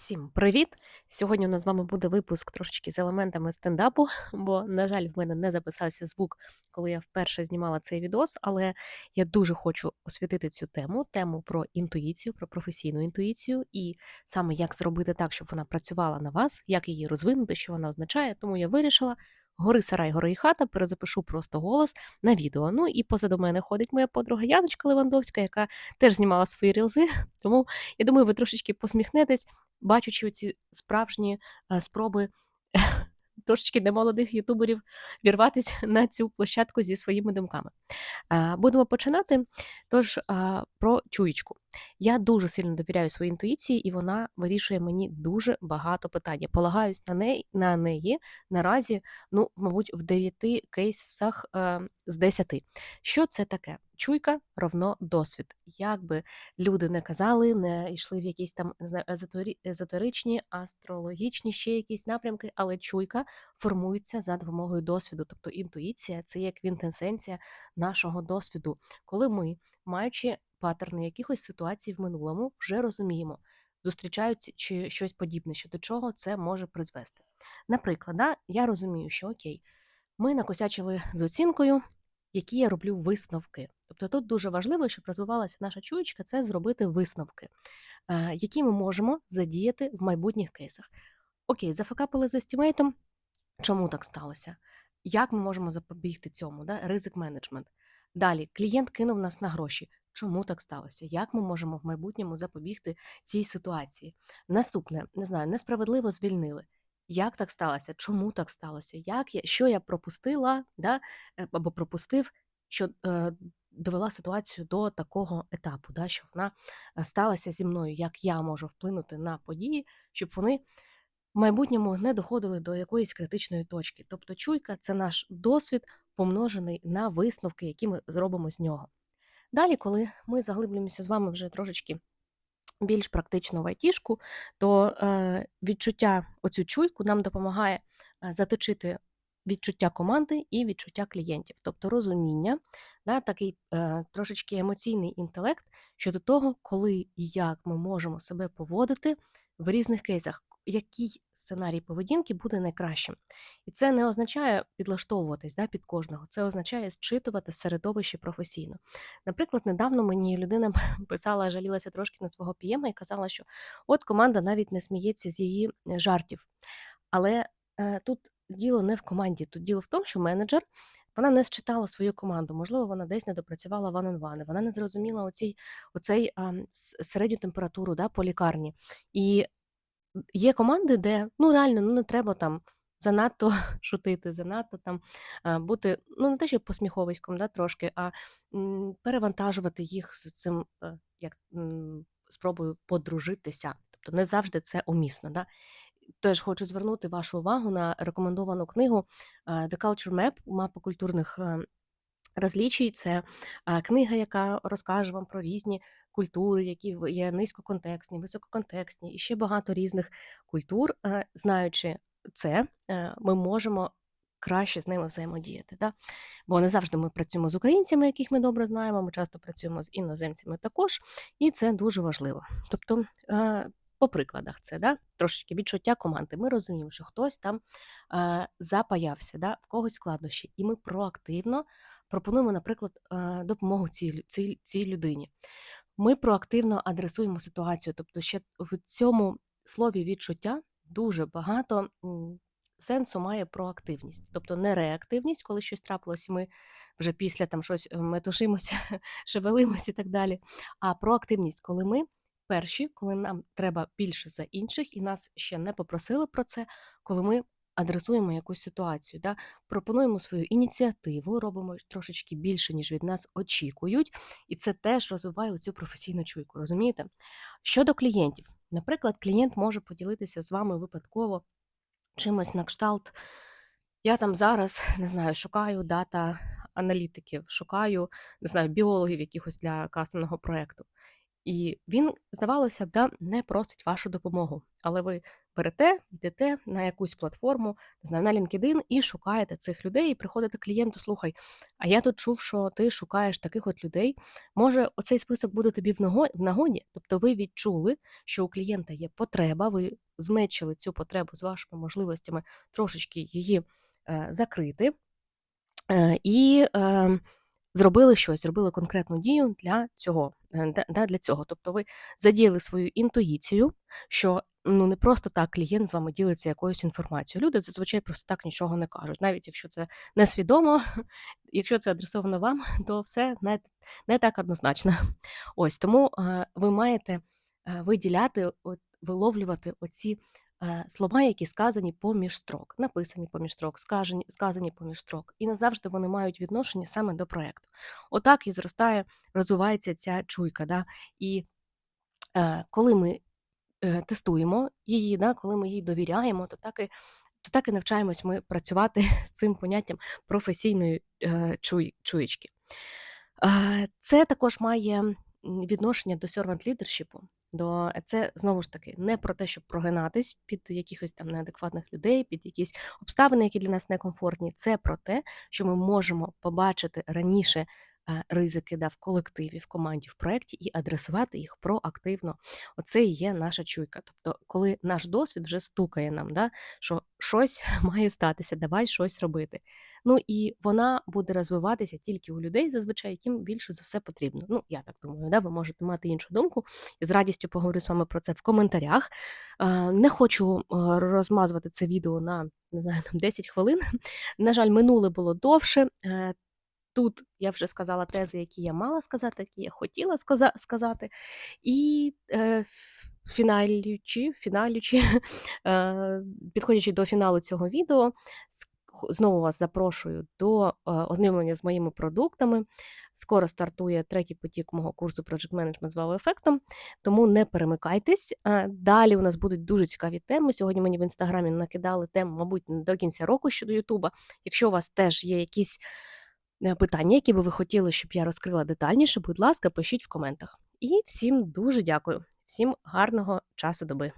Всім привіт! Сьогодні у нас з вами буде випуск трошечки з елементами стендапу, бо, на жаль, в мене не записався звук, коли я вперше знімала цей відос, але я дуже хочу освітити цю тему, тему про інтуїцію, про професійну інтуїцію, і саме як зробити так, щоб вона працювала на вас, як її розвинути, що вона означає. Тому я вирішила. Гори сарай, гори і хата, перезапишу просто голос на відео. Ну і позаду мене ходить моя подруга Яночка Левандовська, яка теж знімала свої рілзи. Тому я думаю, ви трошечки посміхнетесь, бачучи ці справжні е, спроби трошечки немолодих ютуберів вірватися на цю площадку зі своїми думками. Е, Будемо починати. Тож е, про чуєчку. Я дуже сильно довіряю своїй інтуїції, і вона вирішує мені дуже багато питань. Я полагаюсь на неї, на неї наразі, ну, мабуть, в 9 кейсах з 10. Що це таке? Чуйка равно досвід. Як би люди не казали, не йшли в якісь там не знаю, езотеричні, астрологічні ще якісь напрямки, але чуйка формується за допомогою досвіду. Тобто інтуїція це є квінтесенція нашого досвіду, коли ми, маючи паттерни якихось ситуацій в минулому, вже розуміємо, зустрічаються чи щось подібне, що до чого це може призвести. Наприклад, да, я розумію, що окей, ми накосячили з оцінкою, які я роблю висновки. Тобто тут дуже важливо, щоб розвивалася наша чуєчка, це зробити висновки, е, які ми можемо задіяти в майбутніх кейсах. Окей, зафакапили з естімейтом. Чому так сталося? Як ми можемо запобігти цьому? Да? Ризик менеджмент. Далі клієнт кинув нас на гроші. Чому так сталося? Як ми можемо в майбутньому запобігти цій ситуації? Наступне, не знаю, несправедливо звільнили. Як так сталося? Чому так сталося? Як я, що я пропустила, да? е, або пропустив, що е, довела ситуацію до такого етапу, да? що вона е, сталася зі мною, як я можу вплинути на події, щоб вони в майбутньому не доходили до якоїсь критичної точки. Тобто чуйка це наш досвід, помножений на висновки, які ми зробимо з нього. Далі, коли ми заглиблюємося з вами вже трошечки більш практичну вайтішку, то е, відчуття оцю чуйку нам допомагає е, заточити відчуття команди і відчуття клієнтів, тобто розуміння, да, такий е, трошечки емоційний інтелект щодо того, коли і як ми можемо себе поводити в різних кейсах, який сценарій поведінки буде найкращим. І це не означає підлаштовуватись да, під кожного, це означає зчитувати середовище професійно. Наприклад, недавно мені людина писала, жалілася трошки на свого пієма і казала, що от команда навіть не сміється з її е, жартів. Але е, тут діло не в команді, тут діло в тому, що менеджер вона не считала свою команду. Можливо, вона десь не допрацювала ван вани вона не зрозуміла оцій, оцей а, середню температуру да, по лікарні. І є команди, де ну реально ну не треба там занадто шутити, занадто там бути, ну не те, що посміховиськом, да, трошки, а перевантажувати їх з цим е, як спробою подружитися. Тобто не завжди це умісно. Да? Теж хочу звернути вашу увагу на рекомендовану книгу е, The Culture Map, мапа культурних е, розлічій. Це книга, яка розкаже вам про різні культури, які є низькоконтекстні, висококонтекстні і ще багато різних культур. Е, Знаючи це, е, ми можемо краще з ними взаємодіяти. Да? Бо не завжди ми працюємо з українцями, яких ми добре знаємо, ми часто працюємо з іноземцями також, і це дуже важливо. Тобто, е, по прикладах, це да? трошечки відчуття команди. Ми розуміємо, що хтось там е, запаявся, да? в когось складнощі, і ми проактивно пропонуємо, наприклад, е, допомогу цій, цій, цій людині. Ми проактивно адресуємо ситуацію. Тобто, ще в цьому слові відчуття дуже багато сенсу має проактивність, тобто не реактивність, коли щось трапилось, ми вже після там щось е, метушимося, шевелимося і так далі. А проактивність, коли ми перші, коли нам треба більше за інших, і нас ще не попросили про це, коли ми адресуємо якусь ситуацію, да? пропонуємо свою ініціативу, робимо трошечки більше, ніж від нас очікують, і це теж розвиває цю професійну чуйку. Розумієте? Щодо клієнтів, наприклад, клієнт може поділитися з вами випадково чимось на кшталт. Я там зараз не знаю, шукаю дата аналітиків, шукаю не знаю, біологів якихось для кастомного проєкту. І він, здавалося б, да, не просить вашу допомогу. Але ви берете, йдете на якусь платформу, не знаю, на LinkedIn і шукаєте цих людей, і приходите клієнту, слухай, а я тут чув, що ти шукаєш таких от людей. Може, оцей список буде тобі в наго- нагоді? Тобто ви відчули, що у клієнта є потреба, ви змечили цю потребу з вашими можливостями трошечки її е, закрити. Е, і е, зробили щось, зробили конкретну дію для цього. е, для цього. Тобто ви задіяли свою інтуїцію, що ну не просто так клієнт з вами ділиться якоюсь інформацією. Люди зазвичай просто так нічого не кажуть, навіть якщо це несвідомо, якщо це адресовано вам, то все не, не так однозначно. Ось тому е, ви маєте е, виділяти, от, виловлювати оці слова, які сказані поміж строк, написані поміж строк, сказані, сказані поміж строк. І не завжди вони мають відношення саме до проєкту. Отак і зростає, розвивається ця чуйка. Да? І е, коли ми е, тестуємо її, да, коли ми їй довіряємо, то так і, то так і навчаємось ми працювати з цим поняттям професійної е, чуй, чуєчки. Е, Це також має відношення до servant leadership. До це знову ж таки не про те, щоб прогинатись під якихось там неадекватних людей, під якісь обставини, які для нас некомфортні. Це про те, що ми можемо побачити раніше е, ризики да, в колективі, в команді, в проєкті і адресувати їх проактивно. Оце і є наша чуйка. Тобто, коли наш досвід вже стукає нам, да, що щось має статися, давай щось робити. Ну і вона буде розвиватися тільки у людей, зазвичай, яким більше за все потрібно. Ну, я так думаю, да? ви можете мати іншу думку. І з радістю поговорю з вами про це в коментарях. Е, Не хочу е, розмазувати це відео на не знаю, там 10 хвилин. На жаль, минуле було довше. Тут я вже сказала тези, які я мала сказати, які я хотіла сказа- сказати. І е, фіналючи, фіналючи, е, підходячи до фіналу цього відео, знову вас запрошую до е, ознайомлення з моїми продуктами. Скоро стартує третій потік мого курсу Project Management з вау-ефектом, тому не перемикайтесь. Е, Далі у нас будуть дуже цікаві теми. Сьогодні мені в інстаграмі накидали тему, мабуть, до кінця року щодо Ютуба. Якщо у вас теж є якісь питання, які би ви хотіли, щоб я розкрила детальніше, будь ласка, пишіть в коментах. І всім дуже дякую, всім гарного часу доби.